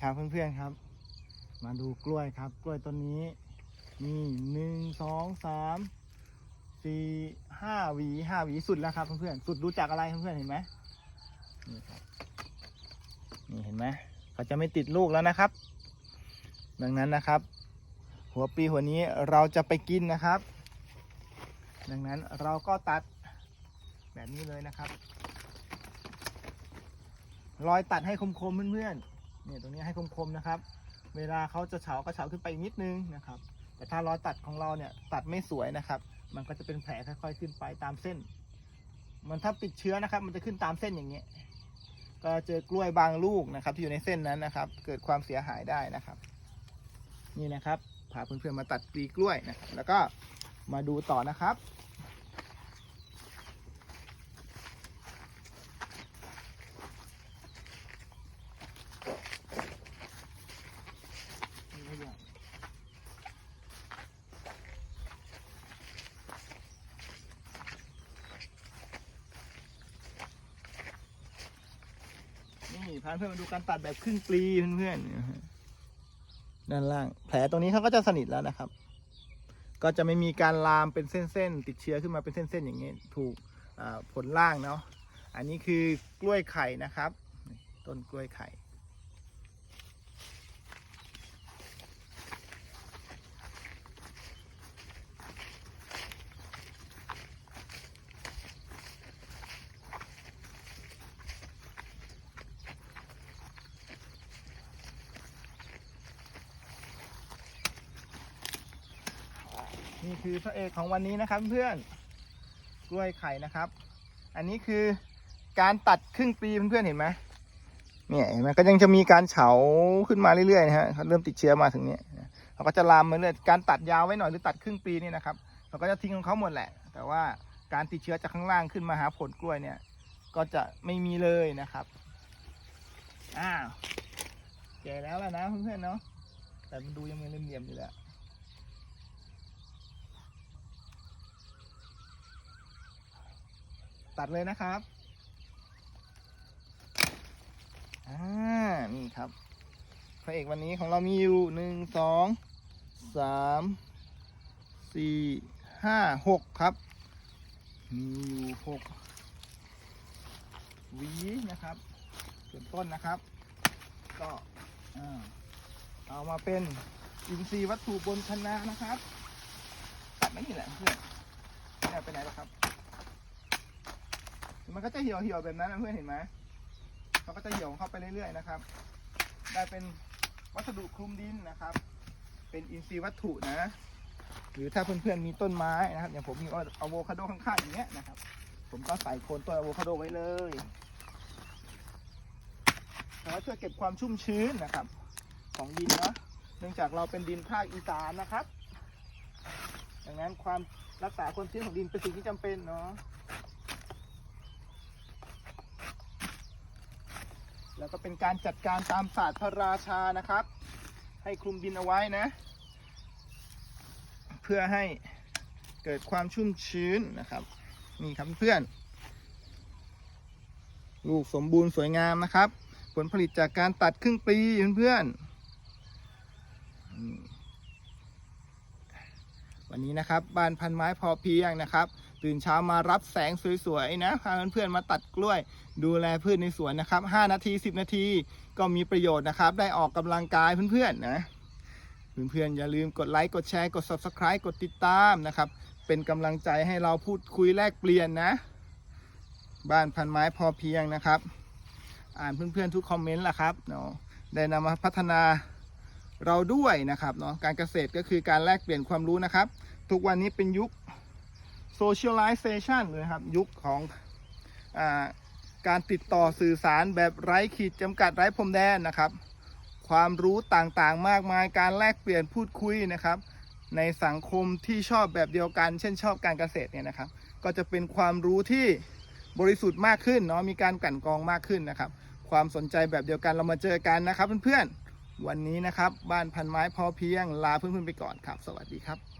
ครับเพื่อนๆครับ มาดูกล้วยครับ กล้วยต้นนี้มีหนึ่งสองสามสี่ห้าหวีห้าหวีสุดแล้วครับเพื่อนๆสุดรู้จักอะไรเพื่อนๆเห็นไหมนี่ครับนี่เห็นไหมเขาจะไม่ติดลูกแล้วนะครับ ดังนั้นนะครับ หัวปีหัวนี้เราจะไปกินนะครับ ดังนั้นเราก็ตัดแบบนี้เลยนะครับ รอยตัดให้คมๆเพื่อนๆ เนี่ยตรงนี้ให้คมๆนะครับ เวลาเขาจะเฉาก็เฉาขึ้นไปอีกนิดนึงนะครับ แต่ถ้ารอยตัดของเราเนี่ยตัดไม่สวยนะครับ มันก็จะเป็นแผลค่อยๆขึ้นไปตามเส้น มันถ้าติดเชื้อนะครับ มันจะขึ้นตามเส้นอย่างเงี้ยก็เจอกล้วยบางลูกนะครับ ที่อยู่ในเส้นนั้นนะครับ เกิดความเสียหายได้นะครับ นี่นะครับพาเพื่อนๆมาตัดปลีกล้วยนะครับแล้วก็มาดูต่อนะครับ นี่ก็อย่างนี่ พาเพื่อนมาดูการตัดแบบครึ่งปลีเพื่อนๆเนี่ยฮะด้านล่าง แผลตรงนี้เขาก็จะสนิทแล้วนะครับ ก็จะไม่มีการลามเป็นเส้นๆติดเชื้อขึ้นมาเป็นเส้นๆอย่างเงี้ยถูกผลล่างเนาะอันนี้คือกล้วยไข่นะครับ ต้นกล้วยไข่ นี่คือพระเอกของวันนี้นะครับเพื่อนกล้วยไข่นะครับ อันนี้คือการตัดครึ่งปีเพื่อนๆเห็นไหมเนี่ยเห็นไหมก็ยังจะมีการเฉาขึ้นมาเรื่อยๆนะฮะเขาเริ่มติดเชื้อมาถึงเนี้ยเขาก็จะลามมาเรื่อยการตัดยาวไว้หน่อยหรือตัดครึ่งปีนี่นะครับ เราก็จะทิ้งของเขาหมดแหละ แต่ว่าการติดเชื้อจากข้างล่างขึ้นมาหาผลกล้วยเนี่ย ก็จะไม่มีเลยนะครับอ้าวแก่แล้วแล่ะนะเพื่อนๆเนาะแต่มันดูยังมีเหลี่ยมๆอยู่เละ ตัดเลยนะครับอ่านี่ครับพระเอกวันนี้ของเรามีอยู่หนึ่งสองสามสี่ห้าหกครับ มีอยู่หกวีนะครับส่วนต้นนะครับ ก็เอามาเป็นอินทรีย์วัตถุบนคณะนะครับตัดไม่นี่แหละเพื่อนไปไหนแล้วครับ มันก็จะเหี่ยวเหี่ยวๆแบบนั้นนะเพื่อนเห็นไหมเขาก็จะเหี่ยวเข้าไปเรื่อยๆนะครับ ได้เป็นวัสดุคลุมดินนะครับ เป็นอินทรีย์วัตถุนะ หรือถ้าเพื่อนๆมีต้นไม้นะครับ อย่างผมมีอะโวคาโดข้างๆอย่างเงี้ยนะครับ ผมก็ใส่โคนต้นอะโวคาโดไว้เลยแล้วช่วยเก็บความชุ่มชื้นนะครับ ของดินเนาะ เนื่องจากเราเป็นดินภาคอีสานนะครับ ดังนั้นความรักษาความชื้นของดินเป็นสิ่งที่จำเป็นเนาะ แล้วก็เป็นการจัดการตามศาสตร์พระราชานะครับ ให้คลุมดินเอาไว้นะ เพื่อให้เกิดความชุ่มชื้นนะครับ นี่ครับเพื่อน ลูกสมบูรณ์สวยงามนะครับ ผลผลิตจากการตัดครึ่งปีเพื่อนๆ วันนี้นะครับบ้านพันไม้พอเพียงนะครับ ตื่นเช้ามารับแสงสวยๆนะพาเพื่อนๆมาตัดกล้วย ดูแลพืชในสวนนะครับ 5 นาที 10 นาที ก็มีประโยชน์นะครับ ได้ออกกำลังกายเพื่อนๆนะเพื่อนๆอย่าลืมกดไลค์กดแชร์กด subscribe กดติดตามนะครับ เป็นกำลังใจให้เราพูดคุยแลกเปลี่ยนนะ บ้านพันไม้พอเพียงนะครับ อ่านเพื่อนๆทุกคอมเมนต์ละครับเนาะได้นำมาพัฒนา เราด้วยนะครับเนาะการเกษตรก็คือการแลกเปลี่ยนความรู้นะครับ ทุกวันนี้เป็นยุค socialization เลยครับยุคของอการติดต่อสื่อสารแบบไร้ขีดจำกัดไร้พรมแดนนะครับ ความรู้ต่างๆมากมายการแลกเปลี่ยนพูดคุยนะครับ ในสังคมที่ชอบแบบเดียวกัน เช่นชอบการเกษตรเนี่ยนะครับ ก็จะเป็นความรู้ที่บริสุทธิ์มากขึ้นเนาะมีการกลั่นกรองมากขึ้นนะครับ ความสนใจแบบเดียวกันเรามาเจอกันนะครับเพื่อนๆ วันนี้นะครับ บ้านพันไม้พอเพียงลาเพื่อนๆไปก่อนครับ สวัสดีครับ